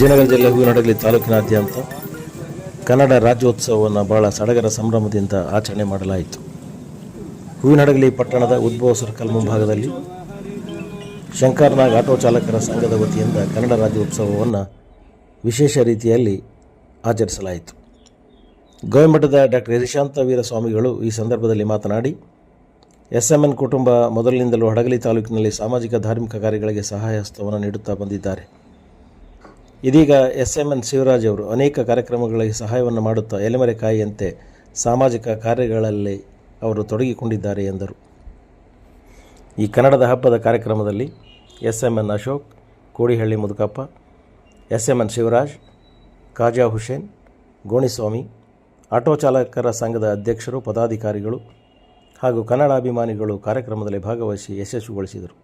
ವಿಜಯನಗರ ಜಿಲ್ಲೆ ಹೂವಿನಡಗಲಿ ತಾಲೂಕಿನಾದ್ಯಂತ ಕನ್ನಡ ರಾಜ್ಯೋತ್ಸವವನ್ನು ಬಹಳ ಸಡಗರ ಸಂಭ್ರಮದಿಂದ ಆಚರಣೆ ಮಾಡಲಾಯಿತು. ಹೂವಿನಡಗಲಿ ಪಟ್ಟಣದ ಉದ್ಭವ ಸರ್ಕಲ್ ಮುಂಭಾಗದಲ್ಲಿ ಶಂಕರ್ನಾಗ್ ಆಟೋ ಚಾಲಕರ ಸಂಘದ ವತಿಯಿಂದ ಕನ್ನಡ ರಾಜ್ಯೋತ್ಸವವನ್ನು ವಿಶೇಷ ರೀತಿಯಲ್ಲಿ ಆಚರಿಸಲಾಯಿತು. ಗವಿಮಠದ ಡಾಕ್ಟರ್ ಯಶಾಂತ ವೀರ ಸ್ವಾಮಿಗಳು ಈ ಸಂದರ್ಭದಲ್ಲಿ ಮಾತನಾಡಿ ಎಸ್ ಎಂ ಎನ್ ಕುಟುಂಬ ಮೊದಲಿನಿಂದಲೂ ಹಡಗಲಿ ತಾಲೂಕಿನಲ್ಲಿ ಸಾಮಾಜಿಕ ಧಾರ್ಮಿಕ ಕಾರ್ಯಗಳಿಗೆ ಸಹಾಯ ಹಸ್ತವನ್ನು ನೀಡುತ್ತಾ ಬಂದಿದ್ದಾರೆ. ಇದೀಗ ಎಸ್ ಎಂ ಎನ್ ಶಿವರಾಜ್ ಅವರು ಅನೇಕ ಕಾರ್ಯಕ್ರಮಗಳಿಗೆ ಸಹಾಯವನ್ನು ಮಾಡುತ್ತಾ ಎಲೆಮರೆಕಾಯಿಯಂತೆ ಸಾಮಾಜಿಕ ಕಾರ್ಯಗಳಲ್ಲಿ ಅವರು ತೊಡಗಿಕೊಂಡಿದ್ದಾರೆ ಎಂದರು. ಈ ಕನ್ನಡದ ಹಬ್ಬದ ಕಾರ್ಯಕ್ರಮದಲ್ಲಿ S M N Ashok, Kodihalli Mudukappa S M N Shivaraj Khaja Hussain, Goniswamy, auto ಚಾಲಕರ ಸಂಘದ ಅಧ್ಯಕ್ಷರು, ಪದಾಧಿಕಾರಿಗಳು ಹಾಗೂ ಕನ್ನಡ ಅಭಿಮಾನಿಗಳು ಕಾರ್ಯಕ್ರಮದಲ್ಲಿ ಭಾಗವಹಿಸಿ ಯಶಸ್ವಿಗೊಳಿಸಿದರು.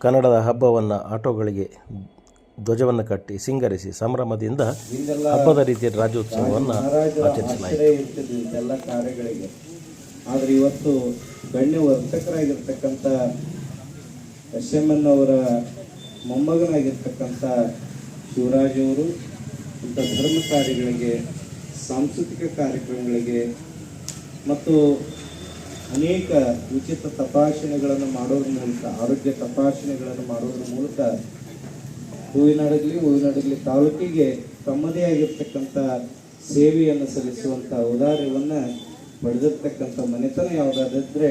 ಕನ್ನಡದ ಹಬ್ಬವನ್ನು ಆಟೋಗಳಿಗೆ ಧ್ವಜವನ್ನು ಕಟ್ಟಿ ಸಿಂಗರಿಸಿ ಸಂಭ್ರಮದಿಂದ ಹಬ್ಬದ ರೀತಿಯ ರಾಜ್ಯೋತ್ಸವವನ್ನು ಆಚರಿಸಲಾಯಿತು. ಎಲ್ಲ ಕಾರ್ಯಗಳಿಗೆ. ಆದರೆ ಇವತ್ತು ಗಣ್ಯ ವರ್ತಕರಾಗಿರ್ತಕ್ಕಂಥ ಎಸ್ ಎಂ ಎನ್ ಅವರ ಮೊಮ್ಮಗನಾಗಿರ್ತಕ್ಕಂಥ ಶಿವರಾಜ್ ಅವರು ಇಂಥ ಧರ್ಮ ಕಾರ್ಯಗಳಿಗೆ ಸಾಂಸ್ಕೃತಿಕ ಕಾರ್ಯಕ್ರಮಗಳಿಗೆ ಮತ್ತು ಅನೇಕ ಉಚಿತ ತಪಾಸಣೆಗಳನ್ನು ಮಾಡೋದ್ರ ಮೂಲಕ ಆರೋಗ್ಯ ತಪಾಸಣೆಗಳನ್ನು ಮಾಡೋದ್ರ ಮೂಲಕ ಹೂವಿನಡಗಲಿ ಹೂವಿನಡಗಲಿ ತಾಲೂಕಿಗೆ ತಮ್ಮದೇ ಆಗಿರ್ತಕ್ಕಂಥ ಸೇವೆಯನ್ನು ಸಲ್ಲಿಸುವಂಥ ಉದಾರ್ಯವನ್ನು ಪಡೆದಿರ್ತಕ್ಕಂಥ ಮನೆತನ ಯಾವುದಾದ್ರೆ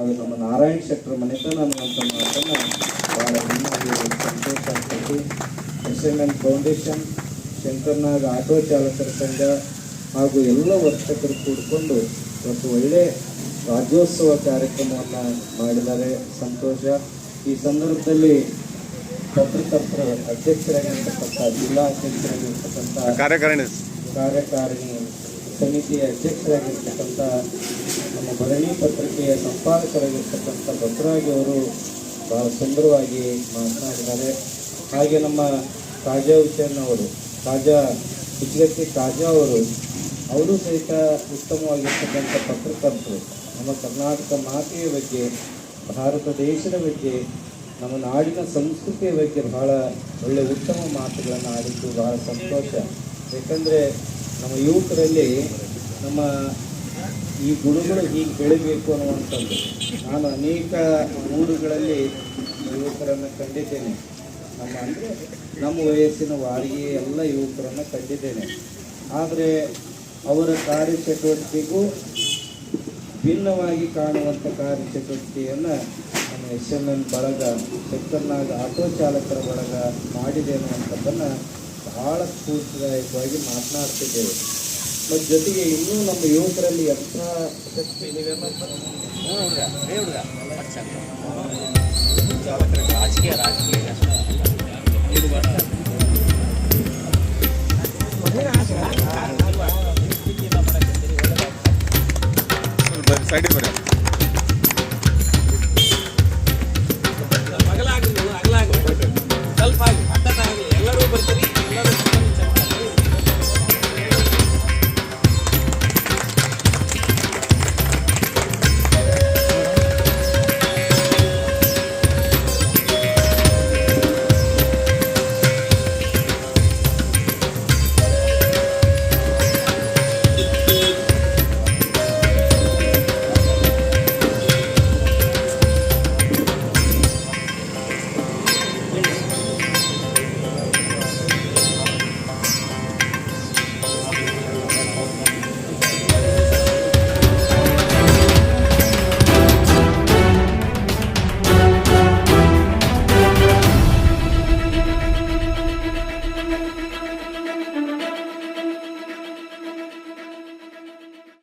ಅದು ನಮ್ಮ ನಾರಾಯಣ ಶೆಟ್ಟರ ಮನೆತನ ಅನ್ನುವಂಥ ಮಾತನ್ನು ಭಾಳ ಸಂತೋಷ ಆಗ್ತೈತಿ. S M N foundation, Shankar Nag auto ಚಾಲಕರ ಸಂಘ ಹಾಗೂ ಎಲ್ಲ ವರ್ತಕರು ಕೂಡಿಕೊಂಡು ಒಂದು ಒಳ್ಳೆ ರಾಜ್ಯೋತ್ಸವ ಕಾರ್ಯಕ್ರಮವನ್ನು ಮಾಡಿದ್ದಾರೆ. ಸಂತೋಷ. ಈ ಸಂದರ್ಭದಲ್ಲಿ ಪತ್ರಕರ್ತರ ಅಧ್ಯಕ್ಷರಾಗಿರ್ತಕ್ಕಂಥ ಜಿಲ್ಲಾ ಅಧ್ಯಕ್ಷರಾಗಿರ್ತಕ್ಕಂಥ ಕಾರ್ಯಕಾರಿಣಿ. ಕಾರ್ಯಕಾರಿಣಿ ಸಮಿತಿಯ ಅಧ್ಯಕ್ಷರಾಗಿರ್ತಕ್ಕಂಥ ನಮ್ಮ ಭರಣಿ ಪತ್ರಿಕೆಯ ಸಂಪಾದಕರಾಗಿರ್ತಕ್ಕಂಥ ಬಸವರಾಜ್ ಅವರು ಬಹಳ ಸುಂದರವಾಗಿ ಮಾತನಾಡಿದ್ದಾರೆ. ಹಾಗೆ ನಮ್ಮ ತಾಜಾ ಹುಸೇನ್ ಅವರು ತಾಜಾ ಹುಚ್ಚಗತ್ತಿ ತಾಜಾ ಅವರು ಅವರು ಸಹಿತ ಉತ್ತಮವಾಗಿರ್ತಕ್ಕಂಥ ಪತ್ರಕರ್ತರು. ನಮ್ಮ ಕರ್ನಾಟಕ ಮಾತೆಯ ಬಗ್ಗೆ ಭಾರತ ದೇಶದ ಬಗ್ಗೆ ನಮ್ಮ ನಾಡಿನ ಸಂಸ್ಕೃತಿಯ ಬಗ್ಗೆ ಬಹಳ ಒಳ್ಳೆ ಉತ್ತಮ ಮಾತುಗಳನ್ನು ಆಡಿದ್ದು ಬಹಳ ಸಂತೋಷ. ಯಾಕಂದರೆ ನಮ್ಮ ಯುವಕರಲ್ಲಿ ನಮ್ಮ ಈ ಗುಣಗಳು ಹೀಗೆ ಬೆಳಿಬೇಕು ಅನ್ನುವಂಥದ್ದು. ನಾನು ಅನೇಕ ಊರುಗಳಲ್ಲಿ ಯುವಕರನ್ನು ಕಂಡಿದ್ದೇನೆ. ನಮ್ಮ ಅಂದರೆ ನಮ್ಮ ವಯಸ್ಸಿನ ವಾರಿಗೆ ಎಲ್ಲ ಯುವಕರನ್ನು ಕಂಡಿದ್ದೇನೆ. ಆದರೆ ಅವರ ಕಾರ್ಯಚಟುವಟಿಕೆಗೂ ಭಿನ್ನವಾಗಿ ಕಾಣುವಂಥ ಕಾರ್ಯಚಟುವಟಿಕೆಯನ್ನು ಎಸ್ ಎಂ ಎನ್ ಬಳಗ, ಸೆಕ್ಟರ್ನಾಗ ಆಟೋ ಚಾಲಕರ ಬಳಗ ಮಾಡಿದೆ ಅನ್ನುವಂಥದ್ದನ್ನು ಬಹಳ ಸ್ಫೂರ್ತಿದಾಯಕವಾಗಿ ಮಾತನಾಡ್ತಿದ್ದೇವೆ. ಮತ್ತು ಜೊತೆಗೆ ಇನ್ನೂ ನಮ್ಮ ಯುವಕರಲ್ಲಿ ಎಂಥ ಶಕ್ತಿ ಇದೆ ಸೈಡ್ ಬರ್ರಿ